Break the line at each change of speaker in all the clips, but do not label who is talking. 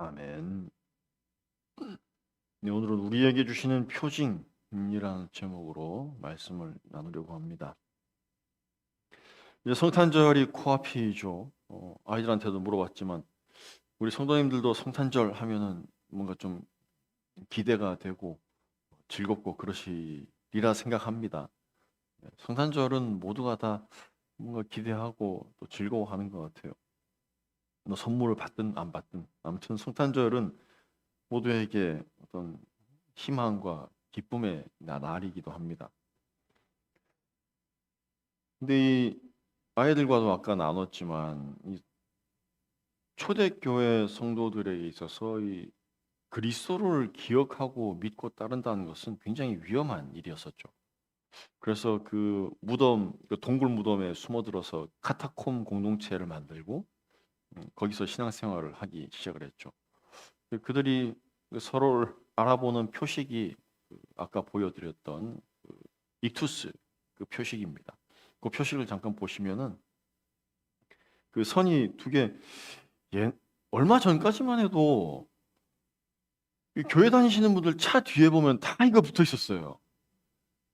아멘. 네, 오늘은 우리에게 주시는 표징이라는 제목으로 말씀을 나누려고 합니다. 이제 성탄절이 코앞이죠. 어, 아이들한테도 물어봤지만 우리 성도님들도 성탄절 하면은 뭔가 좀 기대가 되고 즐겁고 그러시리라 생각합니다. 네, 성탄절은 모두가 다 뭔가 기대하고 또 즐거워하는 것 같아요. 뭐 선물을 받든 안 받든 아무튼 성탄절은 모두에게 어떤 희망과 기쁨의 나- 날이기도 합니다. 근데 이 아이들과도 아까 나눴지만 이 초대교회 성도들에게 있어서 이 그리스도를 기억하고 믿고 따른다는 것은 굉장히 위험한 일이었었죠. 그래서 그 무덤, 그 동굴 무덤에 숨어들어서 카타콤 공동체를 만들고 음, 거기서 신앙생활을 하기 시작을 했죠. 그- 그들이 그 서로를 알아보는 표식이 그 아까 보여드렸던 그 익투스 그 표식입니다. 그 표식을 잠깐 보시면은 그 선이 두 개, 예, 얼마 전까지만 해도 이 교회 다니시는 분들 차 뒤에 보면 다 이거 붙어 있었어요.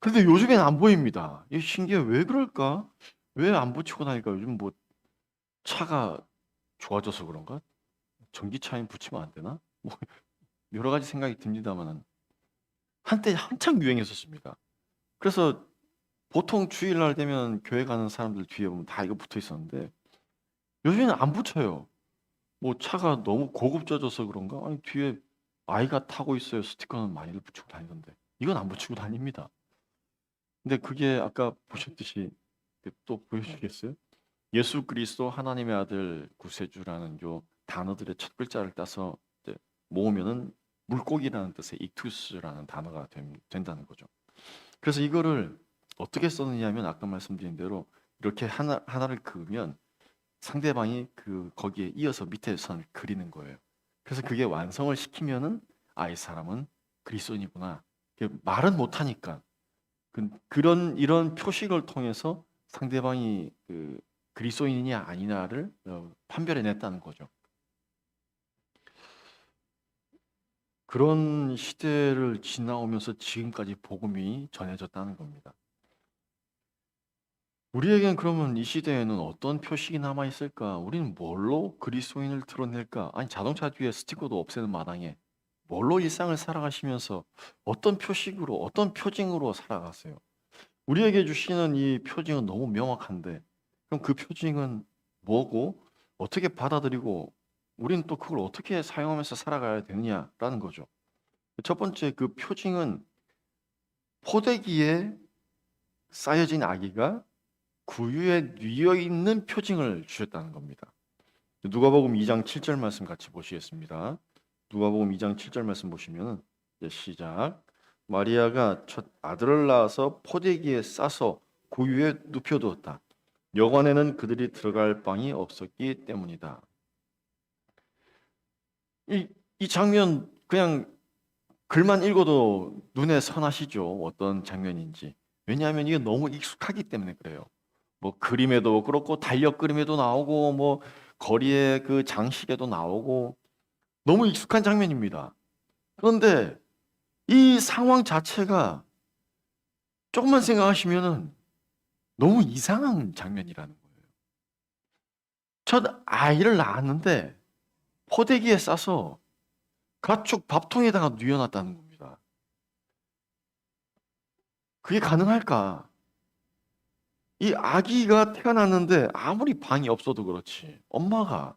근데 요즘엔 안 보입니다. 이 신기해 왜 그럴까? 왜 안 붙이고 다닐까? 요즘 뭐 차가 좋아져서 그런가? 전기차에 붙이면 안 되나? 뭐 여러 가지 생각이 듭니다만 한때 한창 유행했었습니다. 그래서 보통 주일날 되면 교회 가는 사람들 뒤에 보면 다 이거 붙어 있었는데 요즘에는 안 붙여요. 뭐 차가 너무 고급져져서 그런가? 아니 뒤에 아이가 타고 있어요. 스티커는 많이들 붙이고 다니던데 이건 안 붙이고 다닙니다. 근데 그게 아까 보셨듯이 또 보여주시겠어요? 예수 그리스도 하나님의 아들 구세주라는 요 단어들의 첫 글자를 따서 모으면은 물고기라는 뜻의 익투스라는 단어가 된, 된다는 거죠. 그래서 이거를 어떻게 썼느냐면 아까 말씀드린 대로 이렇게 하나 하나를 그으면 상대방이 그 거기에 이어서 밑에 선을 그리는 거예요. 그래서 그게 완성을 시키면은 아이 사람은 그리스도인이구나. 말은 못 하니까 그, 그런 이런 표식을 통해서 상대방이 그 그리스도인이냐 아니냐를 어, 판별해냈다는 거죠. 그런 시대를 지나오면서 지금까지 복음이 전해졌다는 겁니다. 우리에겐 그러면 이 시대에는 어떤 표식이 남아 있을까? 우리는 뭘로 그리스도인을 드러낼까? 아니 자동차 뒤에 스티커도 없애는 마당에 뭘로 일상을 살아가시면서 어떤 표식으로 어떤 표징으로 살아가세요? 우리에게 주시는 이 표징은 너무 명확한데 그럼 그 표징은 뭐고 어떻게 받아들이고 우리는 또 그걸 어떻게 사용하면서 살아가야 되느냐라는 거죠. 첫 번째 그 표징은 포대기에 쌓여진 아기가 구유에 뉘어 있는 표징을 주셨다는 겁니다. 누가복음 2장 7절 말씀 같이 보시겠습니다. 누가복음 2장 7절 말씀 보시면 시작. 마리아가 첫 아들을 낳아서 포대기에 싸서 구유에 눕혀두었다. 여관에는 그들이 들어갈 방이 없었기 때문이다. 이, 이 장면 그냥 글만 읽어도 눈에 선하시죠. 어떤 장면인지. 왜냐하면 이게 너무 익숙하기 때문에 그래요. 뭐 그림에도 그렇고 달력 그림에도 나오고 뭐 거리의 그 장식에도 나오고 너무 익숙한 장면입니다. 그런데 이 상황 자체가 조금만 생각하시면은 너무 이상한 장면이라는 거예요. 첫 아이를 낳았는데 포대기에 싸서 가축 밥통에다가 뉘어놨다는 겁니다. 그게 가능할까? 이 아기가 태어났는데 아무리 방이 없어도 그렇지. 엄마가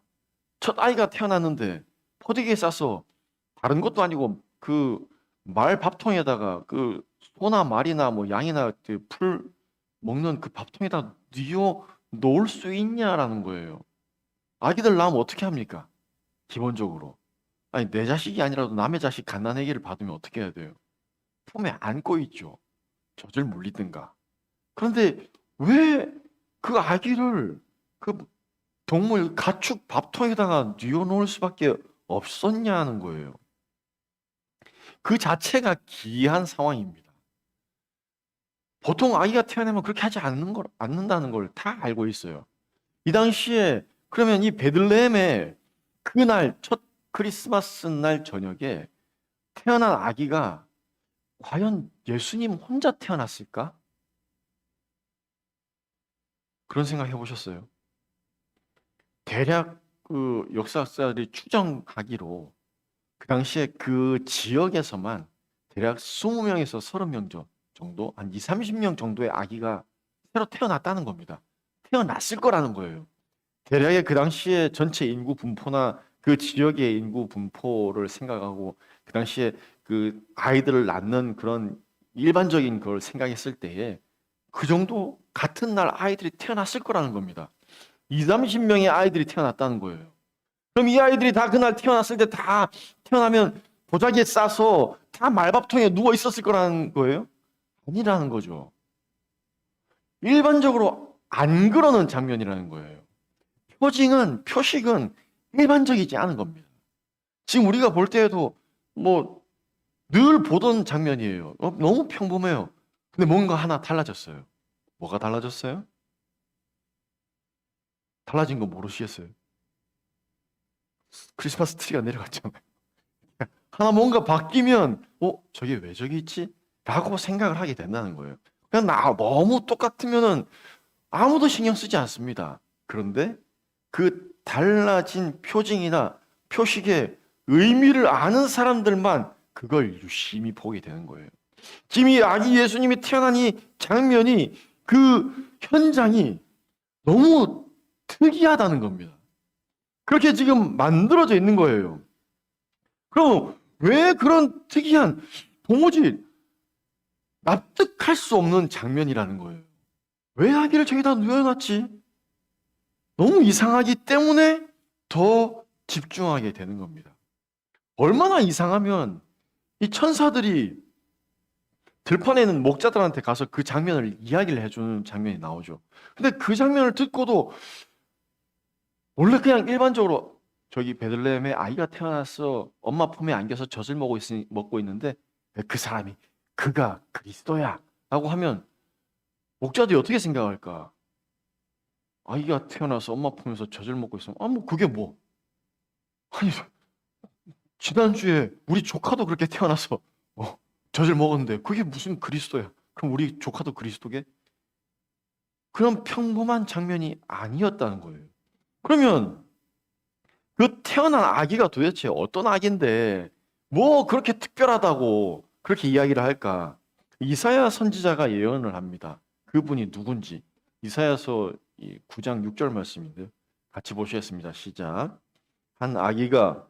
첫 아이가 태어났는데 포대기에 싸서 다른 것도 아니고 그 말 밥통에다가 그 소나 말이나 뭐 양이나 그 풀 먹는 그 밥통에다 뉘어 놓을 수 있냐라는 거예요. 아기들 낳으면 어떻게 합니까? 기본적으로. 아니 내 자식이 아니라도 남의 자식 갓난아기를 받으면 어떻게 해야 돼요? 품에 안고 있죠. 젖을 물리든가. 그런데 왜 그 아기를 그 동물 가축 밥통에다가 뉘어 놓을 수밖에 없었냐는 거예요. 그 자체가 기이한 상황입니다. 보통 아기가 태어나면 그렇게 하지 않는 걸, 않는다는 걸 다 알고 있어요. 이 당시에 그러면 이 베들레헴에 그날 첫 크리스마스 날 저녁에 태어난 아기가 과연 예수님 혼자 태어났을까? 그런 생각 해보셨어요? 대략 그 역사학자들이 추정하기로 그 당시에 그 지역에서만 대략 20명에서 30명 정도, 한 2, 30명 정도의 아기가 새로 태어났다는 겁니다. 태어났을 거라는 거예요. 대략의 그 당시에 전체 인구 분포나 그 지역의 인구 분포를 생각하고 그 당시에 그 아이들을 낳는 그런 일반적인 걸 생각했을 때에 그 정도 같은 날 아이들이 태어났을 거라는 겁니다. 2, 30명의 아이들이 태어났다는 거예요. 그럼 이 아이들이 다 그날 태어났을 때 다 태어나면 보자기에 싸서 다 말밥통에 누워 있었을 거라는 거예요? 아니라는 거죠. 일반적으로 안 그러는 장면이라는 거예요. 표징은, 표식은 일반적이지 않은 겁니다. 지금 우리가 볼 때에도 뭐 늘 보던 장면이에요. 어, 너무 평범해요. 근데 뭔가 하나 달라졌어요. 뭐가 달라졌어요? 달라진 거 모르시겠어요? 크리스마스 트리가 내려갔잖아요. 하나 뭔가 바뀌면 어 저게 왜 저기 있지? 라고 생각을 하게 된다는 거예요. 그냥 나 너무 똑같으면은 아무도 신경 쓰지 않습니다. 그런데 그 달라진 표징이나 표식의 의미를 아는 사람들만 그걸 유심히 보게 되는 거예요. 지금 이 아기 예수님이 태어난 이 장면이 그 현장이 너무 특이하다는 겁니다. 그렇게 지금 만들어져 있는 거예요. 그럼 왜 그런 특이한 도무지 납득할 수 없는 장면이라는 거예요. 왜 아기를 저기다 누워놨지? 너무 이상하기 때문에 더 집중하게 되는 겁니다. 얼마나 이상하면 이 천사들이 들판에 있는 목자들한테 가서 그 장면을 이야기를 해주는 장면이 나오죠. 근데 그 장면을 듣고도 원래 그냥 일반적으로 저기 베들레헴에 아이가 태어나서 엄마 품에 안겨서 젖을 먹고, 있으니, 먹고 있는데 그 사람이 그가 그리스도야 라고 하면 목자들이 어떻게 생각할까? 아이가 태어나서 엄마 품에서 젖을 먹고 있으면 아 뭐 그게 뭐 아니 지난주에 우리 조카도 그렇게 태어나서 어, 젖을 먹었는데 그게 무슨 그리스도야? 그럼 우리 조카도 그리스도게? 그런 평범한 장면이 아니었다는 거예요. 그러면 그 태어난 아기가 도대체 어떤 아기인데 뭐 그렇게 특별하다고 그렇게 이야기를 할까? 이사야 선지자가 예언을 합니다. 그분이 누군지 이사야서 9장 6절 말씀인데요. 같이 보시겠습니다. 시작. 한 아기가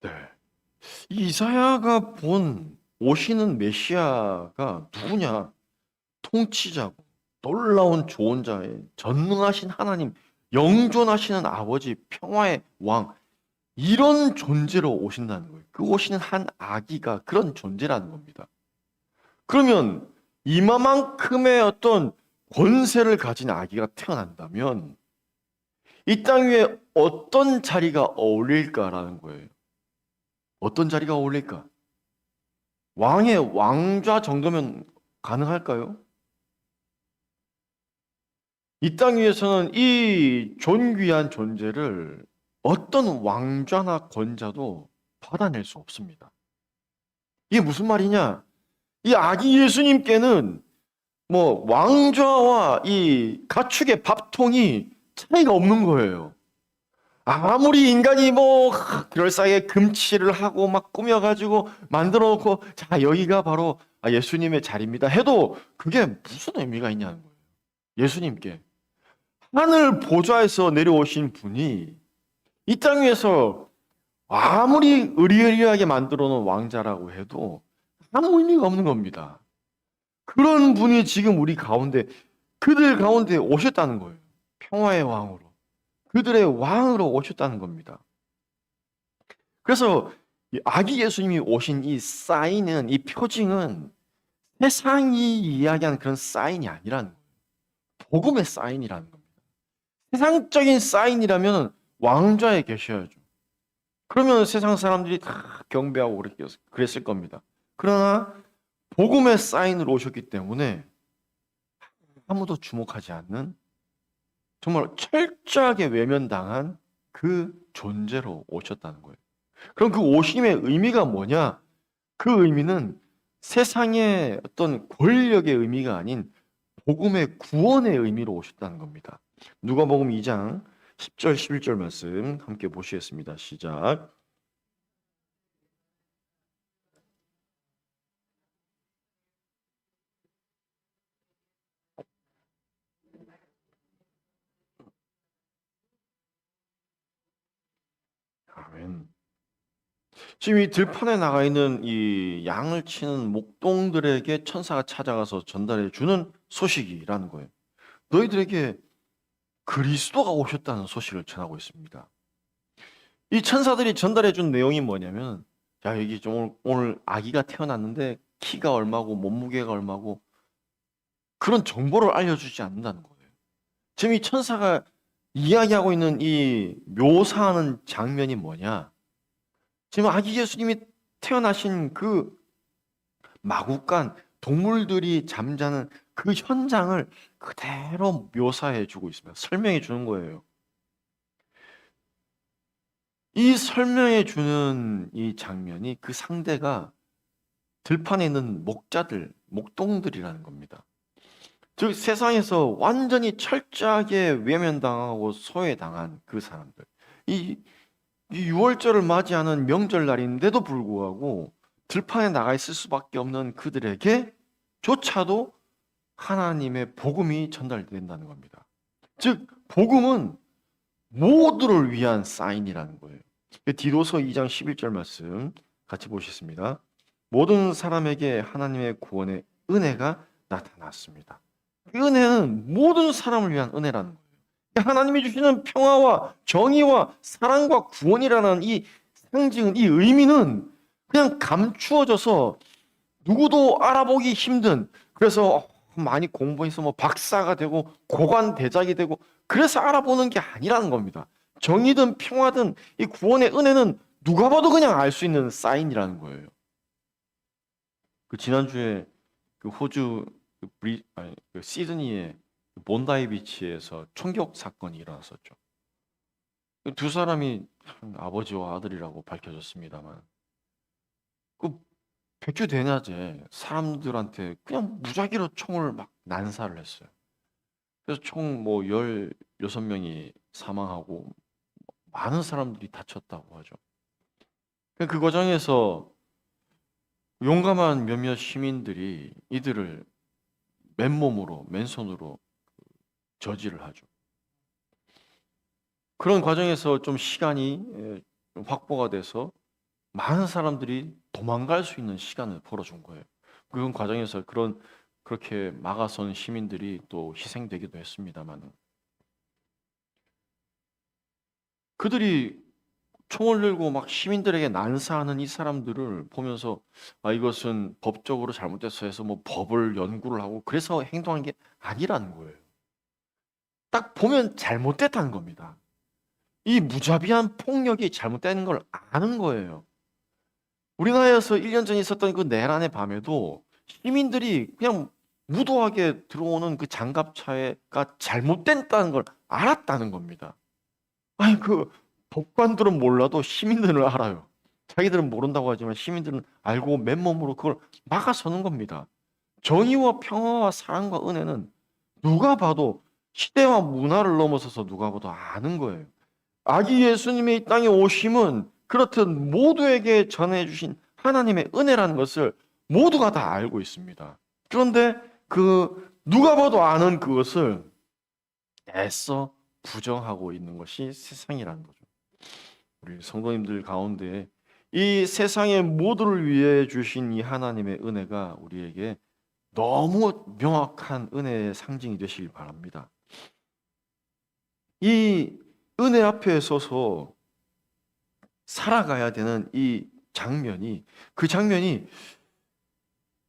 네. 이 이사야가 본 오시는 메시아가 누구냐? 통치자고 놀라운 조언자의 전능하신 하나님, 영존하시는 아버지, 평화의 왕 이런 존재로 오신다는 거예요. 그 오시는 한 아기가 그런 존재라는 겁니다. 그러면 이마만큼의 어떤 권세를 가진 아기가 태어난다면 이 땅 위에 어떤 자리가 어울릴까라는 거예요. 어떤 자리가 어울릴까? 왕의 왕좌 정도면 가능할까요? 이 땅 위에서는 이 존귀한 존재를 어떤 왕좌나 권자도 받아낼 수 없습니다. 이게 무슨 말이냐? 이 아기 예수님께는 뭐 왕좌와 이 가축의 밥통이 차이가 없는 거예요. 아무리 인간이 뭐 그럴싸하게 금치를 하고 막 꾸며가지고 만들어 놓고 자 여기가 바로 아, 예수님의 자리입니다 해도 그게 무슨 의미가 있냐는 거예요. 예수님께 하늘 보좌에서 내려오신 분이 이 땅 위에서 아무리 의리의리하게 만들어 놓은 왕자라고 해도 아무 의미가 없는 겁니다. 그런 분이 지금 우리 가운데 그들 가운데 오셨다는 거예요. 평화의 왕으로. 그들의 왕으로 오셨다는 겁니다. 그래서 아기 예수님이 오신 이 사인은 이 표징은 세상이 이야기하는 그런 사인이 아니라는. 복음의 사인이라는 겁니다. 세상적인 사인이라면 왕좌에 계셔야죠. 그러면 세상 사람들이 다 경배하고 그랬- 그랬을 겁니다. 그러나 복음의 사인으로 오셨기 때문에 아무도 주목하지 않는 정말 철저하게 외면당한 그 존재로 오셨다는 거예요. 그럼 그 오심의 의미가 뭐냐? 그 의미는 세상의 어떤 권력의 의미가 아닌 복음의 구원의 의미로 오셨다는 겁니다. 누가복음 2장 10절 11절 말씀 함께 보시겠습니다. 시작. 아멘. 지금 이 들판에 나가 있는 이 양을 치는 목동들에게 천사가 찾아가서 전달해 주는 소식이라는 거예요. 너희들에게 그리스도가 오셨다는 소식을 전하고 있습니다. 이 천사들이 전달해 준 내용이 뭐냐면 야 여기 좀 오늘, 오늘 아기가 태어났는데 키가 얼마고 몸무게가 얼마고 그런 정보를 알려주지 않는다는 거예요. 지금 이 천사가 이야기하고 있는 이 묘사하는 장면이 뭐냐? 지금 아기 예수님이 태어나신 그 마구간 동물들이 잠자는 그 현장을 그대로 묘사해 주고 있습니다. 설명해 주는 거예요. 이 설명해 주는 이 장면이 그 상대가 들판에 있는 목자들, 목동들이라는 겁니다. 즉 세상에서 완전히 철저하게 외면당하고 소외당한 그 사람들. 이, 이 6월절을 맞이하는 명절날인데도 불구하고 들판에 나가 있을 수밖에 없는 그들에게 조차도 하나님의 복음이 전달된다는 겁니다. 즉 복음은 모두를 위한 사인이라는 거예요. 디도서 2장 11절 말씀 같이 보시겠습니다. 모든 사람에게 하나님의 구원의 은혜가 나타났습니다. 이 은혜는 모든 사람을 위한 은혜라는 거예요. 하나님이 주시는 평화와 정의와 사랑과 구원이라는 이 상징은 이 의미는 그냥 감추어져서 누구도 알아보기 힘든 그래서 많이 공부해서 뭐 박사가 되고 고관 대작이 되고 그래서 알아보는 게 아니라는 겁니다. 정의든 평화든 이 구원의 은혜는 누가 봐도 그냥 알 수 있는 사인이라는 거예요. 그 지난주에 그 호주 그 브리 아니 그 시드니의 몬다이 비치에서 총격 사건이 일어났었죠. 그두 사람이 아버지와 아들이라고 밝혀졌습니다만 그 백주 대낮에 사람들한테 그냥 무작위로 총을 막 난사를 했어요. 그래서 총 뭐 16명이 사망하고 많은 사람들이 다쳤다고 하죠. 그 과정에서 용감한 몇몇 시민들이 이들을 맨몸으로 맨손으로 저지를 하죠. 그런 과정에서 좀 시간이 예, 좀 확보가 돼서 많은 사람들이 도망갈 수 있는 시간을 벌어준 거예요. 그런 과정에서 그런 그렇게 막아선 시민들이 또 희생되기도 했습니다만 그들이 총을 들고 막 시민들에게 난사하는 이 사람들을 보면서 아 이것은 법적으로 잘못됐어 해서 뭐 법을 연구를 하고 그래서 행동한 게 아니라는 거예요. 딱 보면 잘못됐다는 겁니다. 이 무자비한 폭력이 잘못되는 걸 아는 거예요. 우리나라에서 1년 전에 있었던 그 내란의 밤에도 시민들이 그냥 무도하게 들어오는 그 장갑차가 잘못됐다는 걸 알았다는 겁니다. 아니 그 법관들은 몰라도 시민들은 알아요. 자기들은 모른다고 하지만 시민들은 알고 맨몸으로 그걸 막아서는 겁니다. 정의와 평화와 사랑과 은혜는 누가 봐도 시대와 문화를 넘어서서 누가 봐도 아는 거예요. 아기 예수님의 이 땅에 오심은 그렇듯 모두에게 전해주신 하나님의 은혜라는 것을 모두가 다 알고 있습니다. 그런데 그 누가 봐도 아는 그것을 애써 부정하고 있는 것이 세상이라는 거죠. 우리 성도님들 가운데 이 세상의 모두를 위해 주신 이 하나님의 은혜가 우리에게 너무 명확한 은혜의 상징이 되시길 바랍니다. 이 은혜 앞에 서서 살아가야 되는 이 장면이 그 장면이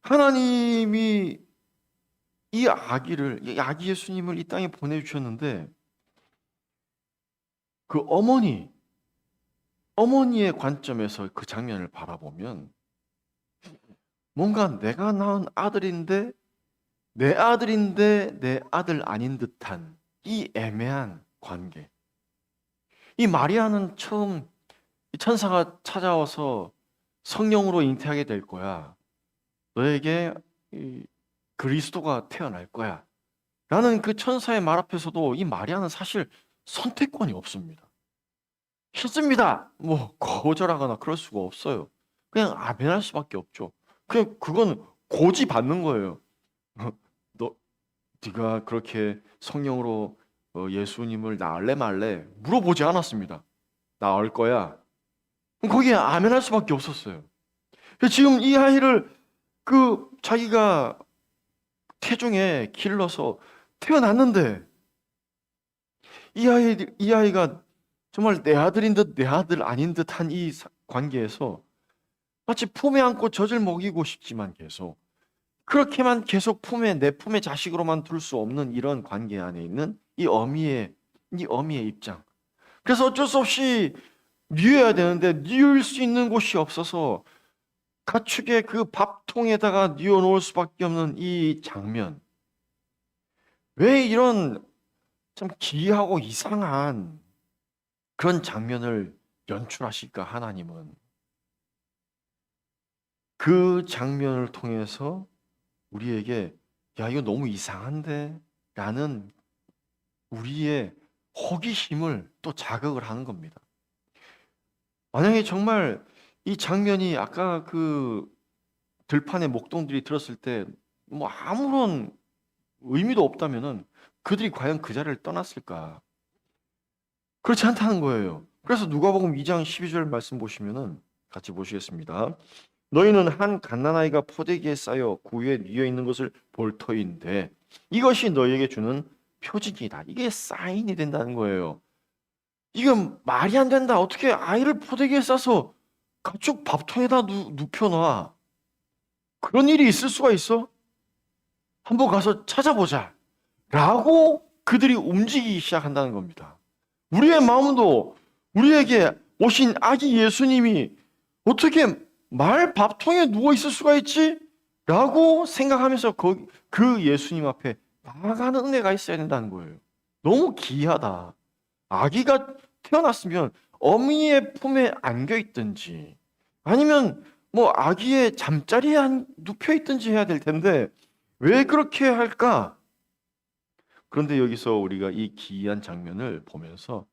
하나님이 이 아기를 이 아기 예수님을 이 땅에 보내 주셨는데 그 어머니 어머니의 관점에서 그 장면을 바라보면 뭔가 내가 낳은 아들인데 내 아들인데 내 아들 아닌 듯한 이 애매한 관계. 이 마리아는 처음 이 천사가 찾아와서 성령으로 잉태하게 될 거야. 너에게 이 그리스도가 태어날 거야. 라는 그 천사의 말 앞에서도 이 마리아는 사실 선택권이 없습니다. 싫습니다. 뭐 거절하거나 그럴 수가 없어요. 그냥 아멘할 수밖에 없죠. 그냥 그건 고지 받는 거예요. 너 네가 그렇게 성령으로 어, 예수님을 낳을래 말래 물어보지 않았습니다. 낳을 거야. 거기에 아멘할 수밖에 없었어요. 지금 이 아이를 그 자기가 태중에 길러서 태어났는데 이 아이 이 아이가 정말 내 아들인 듯 내 아들 아닌 듯한 이 사- 관계에서 마치 품에 안고 젖을 먹이고 싶지만 계속 그렇게만 계속 품에 내 품에 자식으로만 둘 수 없는 이런 관계 안에 있는 이 어미의 이 어미의 입장. 그래서 어쩔 수 없이 뉘어야 되는데 뉘을 수 있는 곳이 없어서 가축의 그 밥통에다가 뉘어 놓을 수밖에 없는 이 장면. 왜 이런 참 기이하고 이상한 그런 장면을 연출하실까 하나님은 그 장면을 통해서 우리에게 야 이거 너무 이상한데 라는 우리의 호기심을 또 자극을 하는 겁니다. 만약에 정말 이 장면이 아까 그 들판의 목동들이 들었을 때 뭐 아무런 의미도 없다면은 그들이 과연 그 자리를 떠났을까? 그렇지 않다는 거예요. 그래서 누가복음 2장 12절 말씀 보시면은 같이 보시겠습니다. 너희는 한 갓난아이가 포대기에 쌓여 구유에 뉘어 있는 것을 볼 터인데 이것이 너희에게 주는 표징이다. 이게 사인이 된다는 거예요. 이건 말이 안 된다. 어떻게 아이를 포대기에 싸서 가축 밥통에다 누, 눕혀놔? 그런 일이 있을 수가 있어? 한번 가서 찾아보자. 라고 그들이 움직이기 시작한다는 겁니다. 우리의 마음도 우리에게 오신 아기 예수님이 어떻게 말 밥통에 누워 있을 수가 있지? 라고 생각하면서 그, 그 예수님 앞에 나아가는 은혜가 있어야 된다는 거예요. 너무 기이하다. 아기가 태어났으면 어미의 품에 안겨 있든지 아니면 뭐 아기의 잠자리에 한- 눕혀 있든지 해야 될 텐데 왜 그렇게 할까? 그런데 여기서 우리가 이 기이한 장면을 보면서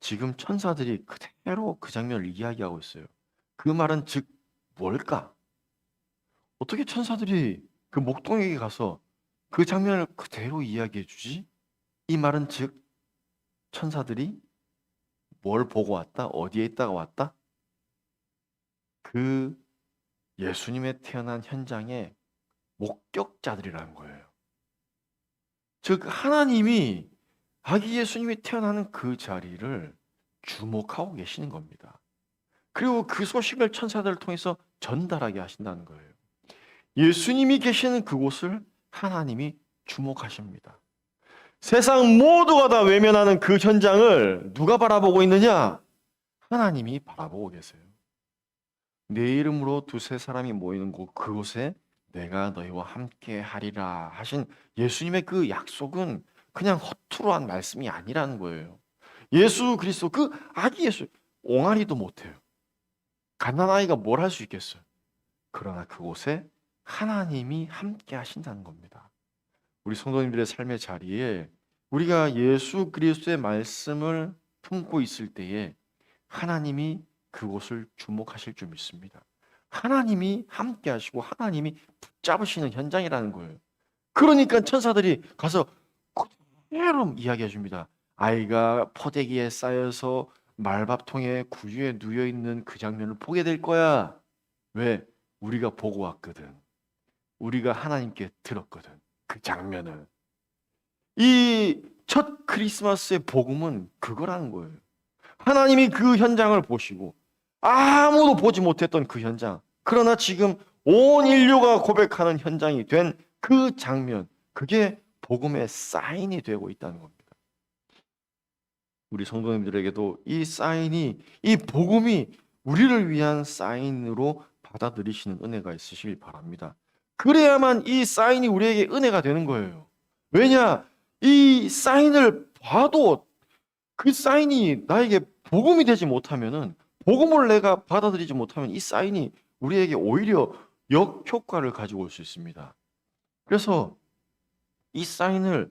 지금 천사들이 그대로 그 장면을 이야기하고 있어요. 그 말은 즉 뭘까? 어떻게 천사들이 그 목동에게 가서 그 장면을 그대로 이야기해 주지? 이 말은 즉 천사들이 뭘 보고 왔다? 어디에 있다가 왔다? 그 예수님의 태어난 현장의 목격자들이라는 거예요. 즉 하나님이 아기 예수님이 태어나는 그 자리를 주목하고 계시는 겁니다. 그리고 그 소식을 천사들을 통해서 전달하게 하신다는 거예요. 예수님이 계시는 그곳을 하나님이 주목하십니다. 세상 모두가 다 외면하는 그 현장을 누가 바라보고 있느냐? 하나님이 바라보고 계세요. 내 이름으로 두세 사람이 모이는 곳 그곳에 내가 너희와 함께 하리라 하신 예수님의 그 약속은 그냥 허투루한 말씀이 아니라는 거예요. 예수 그리스도 그 아기 예수 옹알이도 못해요. 갓난아이가 뭘 할 수 있겠어요? 그러나 그곳에 하나님이 함께 하신다는 겁니다. 우리 성도님들의 삶의 자리에 우리가 예수 그리스도의 말씀을 품고 있을 때에 하나님이 그곳을 주목하실 줄 믿습니다. 하나님이 함께 하시고 하나님이 붙잡으시는 현장이라는 거예요. 그러니까 천사들이 가서 그대로 이야기해 줍니다. 아이가 포대기에 쌓여서 말밥통에 구유에 누여 있는 그 장면을 보게 될 거야. 왜? 우리가 보고 왔거든. 우리가 하나님께 들었거든. 그 장면을. 이 첫 크리스마스의 복음은 그거라는 거예요. 하나님이 그 현장을 보시고 아무도 보지 못했던 그 현장. 그러나 지금 온 인류가 고백하는 현장이 된 그 장면. 그게 복음의 사인이 되고 있다는 겁니다. 우리 성도님들에게도 이 사인이 이 복음이 우리를 위한 사인으로 받아들이시는 은혜가 있으시길 바랍니다. 그래야만 이 사인이 우리에게 은혜가 되는 거예요. 왜냐? 이 사인을 봐도 그 사인이 나에게 복음이 되지 못하면은 복음을 내가 받아들이지 못하면 이 사인이 우리에게 오히려 역효과를 가지고 올 수 있습니다. 그래서 이 사인을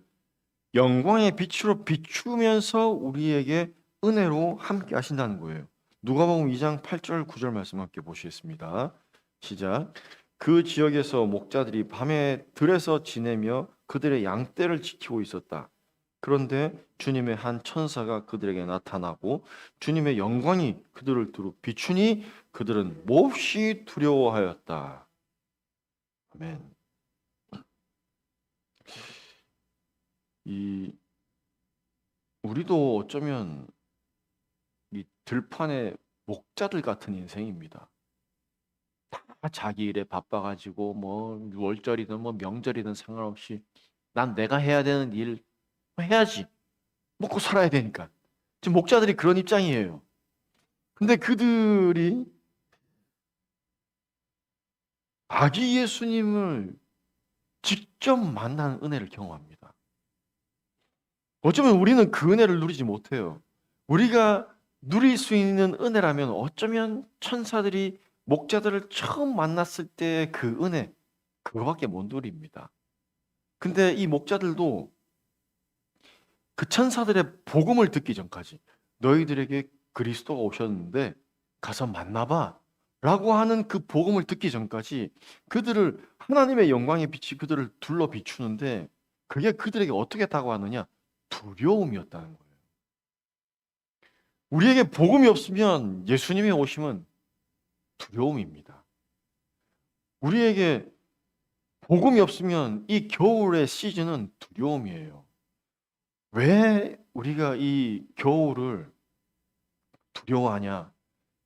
영광의 빛으로 비추면서 우리에게 은혜로 함께 하신다는 거예요. 누가복음 2장 8절 9절 말씀 함께 보시겠습니다. 시작. 그 지역에서 목자들이 밤에 들에서 지내며 그들의 양떼를 지키고 있었다. 그런데 주님의 한 천사가 그들에게 나타나고 주님의 영광이 그들을 두루 비추니 그들은 몹시 두려워하였다. 아멘. 이 우리도 어쩌면 이 들판의 목자들 같은 인생입니다. 다 자기 일에 바빠가지고 뭐 월절이든 뭐 명절이든 상관없이 난 내가 해야 되는 일 해야지 먹고 살아야 되니까 지금 목자들이 그런 입장이에요. 근데 그들이 아기 예수님을 직접 만난 은혜를 경험합니다. 어쩌면 우리는 그 은혜를 누리지 못해요. 우리가 누릴 수 있는 은혜라면 어쩌면 천사들이 목자들을 처음 만났을 때 그 은혜, 그거밖에 못 누립니다. 근데 이 목자들도 그 천사들의 복음을 듣기 전까지 너희들에게 그리스도가 오셨는데 가서 만나봐 라고 하는 그 복음을 듣기 전까지 그들을 하나님의 영광의 빛이 그들을 둘러 비추는데 그게 그들에게 어떻게 다가왔느냐? 두려움이었다는 거예요. 우리에게 복음이 없으면 예수님의 오심은 두려움입니다. 우리에게 복음이 없으면 이 겨울의 시즌은 두려움이에요. 왜 우리가 이 겨울을 두려워하냐?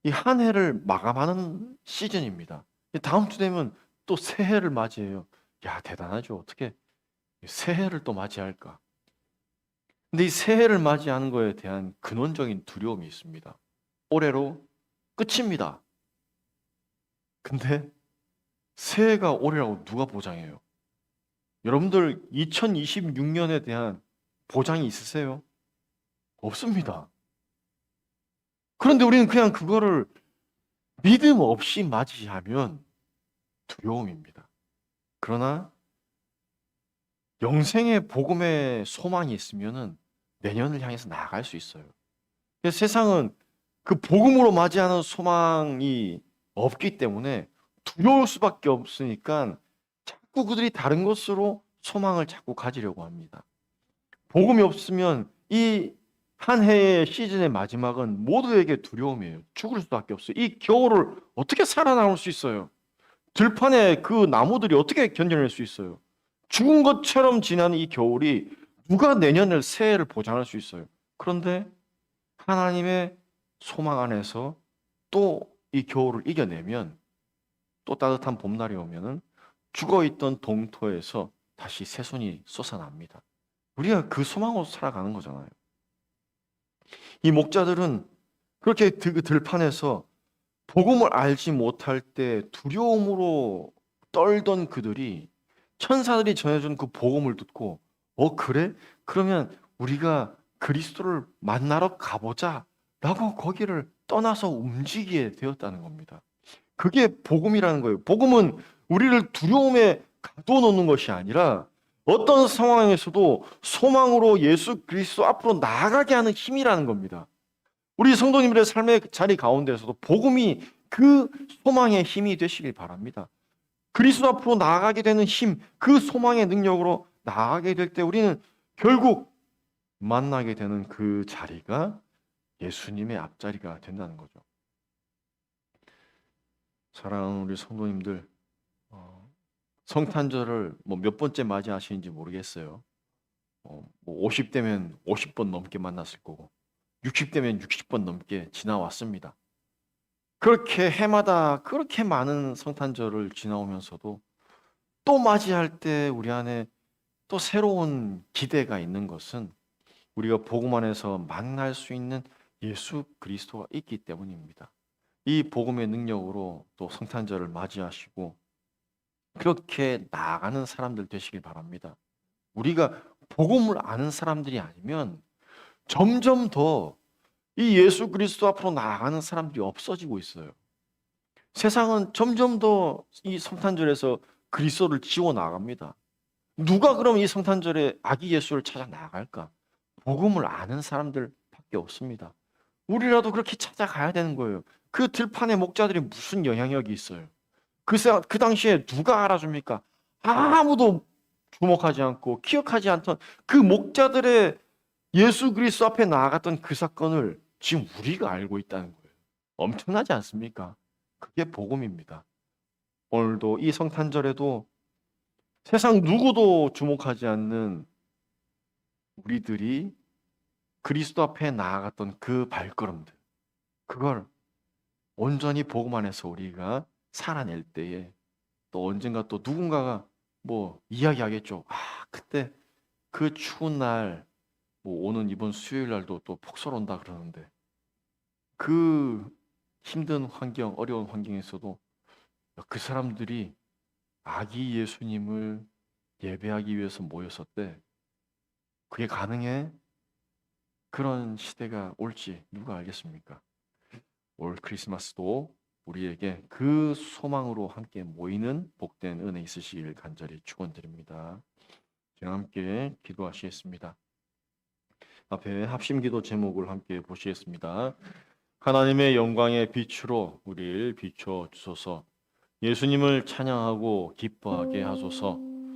이 한 해를 마감하는 시즌입니다. 다음 주 되면 또 새해를 맞이해요. 야, 대단하죠. 어떻게 새해를 또 맞이할까? 근데 이 새해를 맞이하는 거에 대한 근원적인 두려움이 있습니다. 올해로 끝입니다. 근데 새해가 올해라고 누가 보장해요? 여러분들 2026년에 대한 보장이 있으세요? 없습니다. 그런데 우리는 그냥 그거를 믿음 없이 맞이하면 두려움입니다. 그러나 영생의 복음의 소망이 있으면은 내년을 향해서 나아갈 수 있어요. 세상은 그 복음으로 맞이하는 소망이 없기 때문에 두려울 수밖에 없으니까 자꾸 그들이 다른 것으로 소망을 자꾸 가지려고 합니다. 복음이 없으면 이 한 해의 시즌의 마지막은 모두에게 두려움이에요. 죽을 수밖에 없어요. 이 겨울을 어떻게 살아남을 수 있어요? 들판에 그 나무들이 어떻게 견뎌낼 수 있어요? 죽은 것처럼 지나는 이 겨울이 누가 내년을 새해를 보장할 수 있어요? 그런데 하나님의 소망 안에서 또 이 겨울을 이겨내면 또 따뜻한 봄날이 오면은 죽어 있던 동토에서 다시 새순이 솟아납니다. 우리가 그 소망으로 살아가는 거잖아요. 이 목자들은 그렇게 그 들판에서 복음을 알지 못할 때 두려움으로 떨던 그들이 천사들이 전해준 그 복음을 듣고 어 그래? 그러면 우리가 그리스도를 만나러 가보자 라고 거기를 떠나서 움직이게 되었다는 겁니다. 그게 복음이라는 거예요. 복음은 우리를 두려움에 가둬놓는 것이 아니라 어떤 상황에서도 소망으로 예수 그리스도 앞으로 나아가게 하는 힘이라는 겁니다. 우리 성도님들의 삶의 자리 가운데서도 복음이 그 소망의 힘이 되시길 바랍니다. 그리스도 앞으로 나아가게 되는 힘, 그 소망의 능력으로 나아가게 될 때 우리는 결국 만나게 되는 그 자리가 예수님의 앞자리가 된다는 거죠. 사랑하는 우리 성도님들, 어, 성탄절을 뭐 몇 번째 맞이하시는지 모르겠어요. 어, 뭐 50대면 50번 넘게 만났을 거고, 60대면 60번 넘게 지나왔습니다. 그렇게 해마다 그렇게 많은 성탄절을 지나오면서도 또 맞이할 때 우리 안에 또 새로운 기대가 있는 것은 우리가 복음 안에서 만날 수 있는 예수 그리스도가 있기 때문입니다. 이 복음의 능력으로 또 성탄절을 맞이하시고 그렇게 나아가는 사람들 되시길 바랍니다. 우리가 복음을 아는 사람들이 아니면 점점 더 이 예수 그리스도 앞으로 나아가는 사람들이 없어지고 있어요. 세상은 점점 더 이 성탄절에서 그리스도를 지워 나갑니다. 누가 그럼 이 성탄절에 아기 예수를 찾아 나갈까? 복음을 아는 사람들밖에 없습니다. 우리라도 그렇게 찾아가야 되는 거예요. 그 들판의 목자들이 무슨 영향력이 있어요? 그, 사- 그 당시에 누가 알아줍니까? 아무도 주목하지 않고 기억하지 않던 그 목자들의 예수 그리스도 앞에 나아갔던 그 사건을 지금 우리가 알고 있다는 거예요. 엄청나지 않습니까? 그게 복음입니다. 오늘도 이 성탄절에도 세상 누구도 주목하지 않는 우리들이 그리스도 앞에 나아갔던 그 발걸음들, 그걸 온전히 복음 안에서 우리가 살아낼 때에 또 언젠가 또 누군가가 뭐 이야기하겠죠. 아, 그때 그 추운 날, 뭐 오는 이번 수요일 날도 또 폭설 온다 그러는데 그 힘든 환경, 어려운 환경에서도 그 사람들이 아기 예수님을 예배하기 위해서 모였었대. 그게 가능해? 그런 시대가 올지 누가 알겠습니까? 올 크리스마스도 우리에게 그 소망으로 함께 모이는 복된 은혜 있으시길 간절히 축원드립니다. 제가 함께 기도하시겠습니다. 앞에 합심 기도 제목을 함께 보시겠습니다. 하나님의 영광의 빛으로 우리를 비춰 주소서. 예수님을 찬양하고 기뻐하게 하소서.